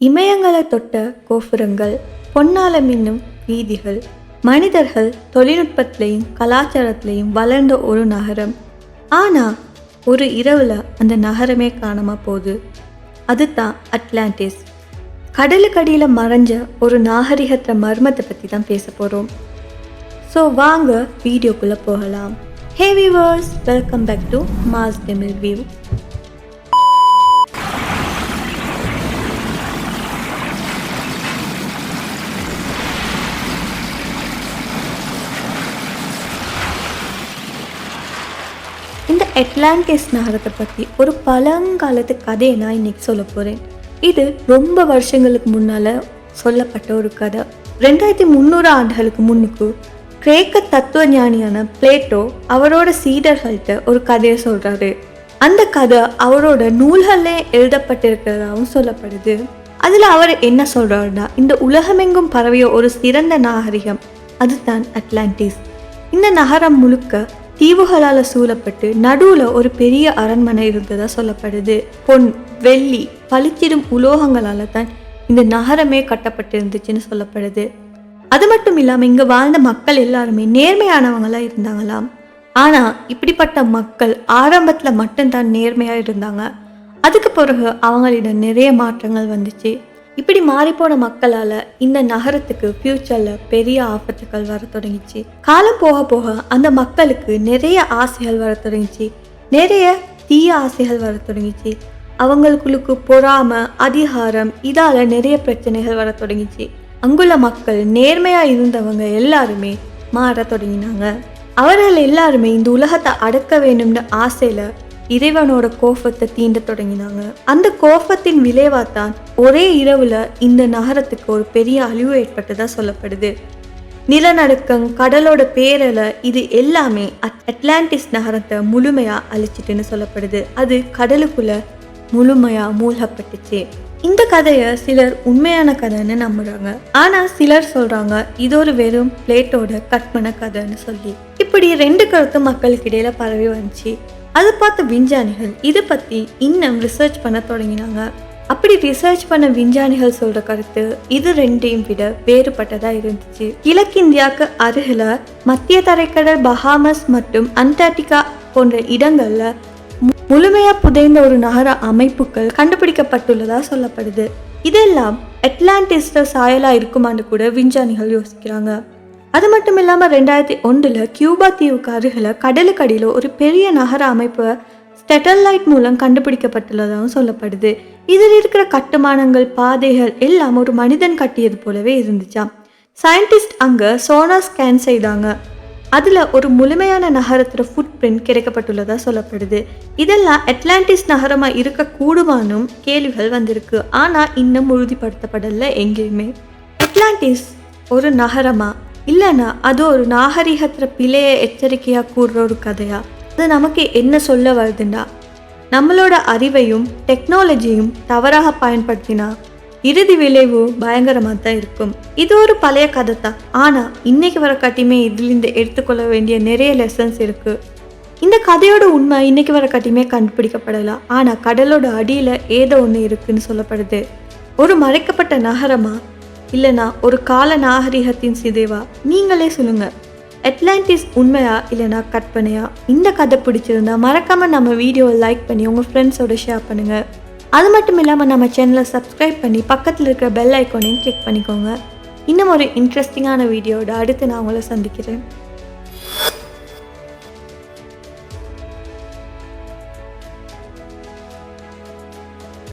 இமயங்களை தொட்ட கோபுரங்கள் பொன்னால மின்னும் வீதிகள் மனிதர்கள் தொழில்நுட்பத்திலையும் கலாச்சாரத்திலையும் வளர்ந்த ஒரு நகரம். ஆனால் ஒரு இரவில் அந்த நகரமே காணாம போகுது. அதுதான் அட்லாண்டிஸ். கடலுக்கடியில் மறைஞ்ச ஒரு நாகரிகத்தை மர்மத்தை பற்றி தான் பேச போகிறோம் ஸோ வாங்க வீடியோக்குள்ளே போகலாம். Hey viewers welcome back to mass Tamil view Atlantis நகரத்தை பற்றி ஒரு பழங்காலத்து கதையை நான் இன்னைக்கு சொல்ல போகிறேன் இது ரொம்ப வருஷங்களுக்கு முன்னால் சொல்லப்பட்ட ஒரு கதை. ரெண்டாயிரத்தி முந்நூறு ஆண்டுகளுக்கு முன்னுக்கு கிரேக்க தத்துவ ஞானியான பிளேட்டோ அவரோட சீடர்கள்ட்ட ஒரு கதையை சொல்கிறாரு அந்த கதை அவரோட நூல்களே எழுதப்பட்டிருக்கிறதாகவும் சொல்லப்படுது. அதில் அவர் என்ன சொல்கிறாருன்னா இந்த உலகமெங்கும் பரவிய ஒரு சிறந்த நாகரிகம் அதுதான் அட்லாண்டிஸ் இந்த நகரம் முழுக்க தீவுகளால் சூழப்பட்டு நடுவில் ஒரு பெரிய அரண்மனை இருந்ததாக சொல்லப்படுது. பொன் வெள்ளி பளிச்சிடும் உலோகங்களால் தான் இந்த நகரமே கட்டப்பட்டிருந்துச்சுன்னு சொல்லப்படுது. அது மட்டும் இல்லாமல் இங்கே வாழ்ந்த மக்கள் எல்லாருமே நேர்மையானவங்களாக இருந்தாங்களாம். ஆனால் இப்படிப்பட்ட மக்கள் ஆரம்பத்தில் மட்டும்தான் நேர்மையாக இருந்தாங்க. அதுக்கு பிறகு அவங்களிடம் நிறைய மாற்றங்கள் வந்துச்சு. இப்படி மாறிப்போன மக்களால் இந்த நகரத்துக்கு ஃப்யூச்சரில் பெரிய ஆபத்துகள் வர தொடங்கிச்சு. காலம் போக போக அந்த மக்களுக்கு நிறைய ஆசைகள் வர தொடங்கிச்சு. நிறைய தீய ஆசைகள் வர தொடங்கிச்சு. அவங்களுக்குள்ளுக்கு பொறாமை அதிகாரம் இதால் நிறைய பிரச்சனைகள் வர தொடங்கிச்சு. அங்குள்ள மக்கள் நேர்மையாக இருந்தவங்க எல்லாருமே மாற தொடங்கினாங்க. அவர்கள் எல்லாருமே இந்த உலகத்தை அடக்க வேணும்னு ஆசையில் இறைவனோட கோபத்தை தீண்ட தொடங்கினாங்க. அந்த கோபத்தின் விளைவாத்தான் ஒரே இரவில் இந்த நகரத்துக்கு ஒரு பெரிய அழிவு ஏற்பட்டதாக சொல்லப்படுது. நிலநடுக்கம் கடலோட பேரில் இது எல்லாமே அட்- அட்லாண்டிஸ் நகரத்தை முழுமையாக அழிச்சிட்டுன்னு சொல்லப்படுது. அது கடலுக்குள்ள முழுமையாக மூழ்கப்பட்டுச்சு. இந்த கதையை சிலர் உண்மையான கதைன்னு நம்புறாங்க. ஆனால் சிலர் சொல்கிறாங்க இது ஒரு வெறும் பிளேட்டோட கற்பனை கதைன்னு சொல்லி. இப்படி ரெண்டு கருத்து மக்களுக்கு இடையில பரவி வந்துச்சு. அதை பார்த்த விஞ்ஞானிகள் இதை பற்றி இன்னும் ரிசர்ச் பண்ண தொடங்கினாங்க. அப்படி ரிசர்ச் பண்ண விஞ்ஞானிகள் சொல்ற கருத்து இது ரெண்டையும் விட வேறுபட்டதா இருந்துச்சு. கிழக்கிந்தியாவுக்கு அருகில மத்திய தரைக்கடல் பஹாமஸ் மற்றும் அண்டார்டிகா போன்ற இடங்கள்ல மு- முழுமையா புதைந்த ஒரு நகர அமைப்புகள் கண்டுபிடிக்கப்பட்டுள்ளதா சொல்லப்படுது. இதெல்லாம் அட்லாண்டிஸ்ட சாயலா இருக்குமான்னு கூட விஞ்ஞானிகள் யோசிக்கிறாங்க. அது மட்டும் இல்லாமல் ரெண்டாயிரத்தி ஒன்றில் கியூபா தீவுக்கு அருகில் கடலுக்கடியில் ஒரு பெரிய நகர அமைப்பு ஸ்டெட்டலைட் மூலம் கண்டுபிடிக்கப்பட்டுள்ளதாகவும் சொல்லப்படுது. இதில் இருக்கிற கட்டுமானங்கள் பாதைகள் எல்லாம் ஒரு மனிதன் கட்டியது போலவே இருந்துச்சாம் சயின்டிஸ்ட் அங்கே சோனா ஸ்கேன் செய்தாங்க. அதில் ஒரு முழுமையான நகரத்தோட ஃபுட் பிரிண்ட் கிடைக்கப்பட்டுள்ளதாக சொல்லப்படுது. இதெல்லாம் அட்லாண்டிஸ் நகரமாக இருக்கக்கூடுமானும் கேள்விகள் வந்திருக்கு. ஆனால் இன்னும் உறுதிப்படுத்தப்படலை எங்கேயுமே. அட்லாண்டிஸ் ஒரு நகரமா? இல்லைன்னா அது ஒரு நாகரிகத்தில் பிழைய எச்சரிக்கையாக கூறுற ஒரு கதையா? அது நமக்கு என்ன சொல்ல வருதுன்னா நம்மளோட அறிவையும் டெக்னாலஜியும் தவறாக பயன்படுத்தினா இறுதி விளைவு பயங்கரமாக தான் இருக்கும். இது ஒரு பழைய கதை தான் ஆனால் இன்னைக்கு வர காட்டியுமே இதிலிருந்து எடுத்துக்கொள்ள வேண்டிய நிறைய லெசன்ஸ் இருக்குது இந்த கதையோட உண்மை இன்னைக்கு வர காட்டியுமே கண்டுபிடிக்கப்படலாம் ஆனால் கடலோட அடியில் ஏதோ ஒன்று இருக்குன்னு சொல்லப்படுது. ஒரு மறைக்கப்பட்ட நகரமா? இல்லைனா ஒரு கால நாகரிகத்தின் சிதைவா? நீங்களே சொல்லுங்கள் அட்லாண்டிஸ் உண்மையா இல்லைனா கற்பனையா? இந்த கதை பிடிச்சிருந்தா மறக்காமல் நம்ம வீடியோவை லைக் பண்ணி உங்கள் ஃப்ரெண்ட்ஸோட ஷேர் பண்ணுங்கள் அது மட்டும் இல்லாமல் நம்ம சேனலை சப்ஸ்கிரைப் பண்ணி பக்கத்தில் இருக்கிற பெல் ஐக்கோனையும் கிளிக் பண்ணிக்கோங்க. இன்னும் ஒரு இன்ட்ரெஸ்டிங்கான வீடியோட அடுத்து நான் உங்களை சந்திக்கிறேன்.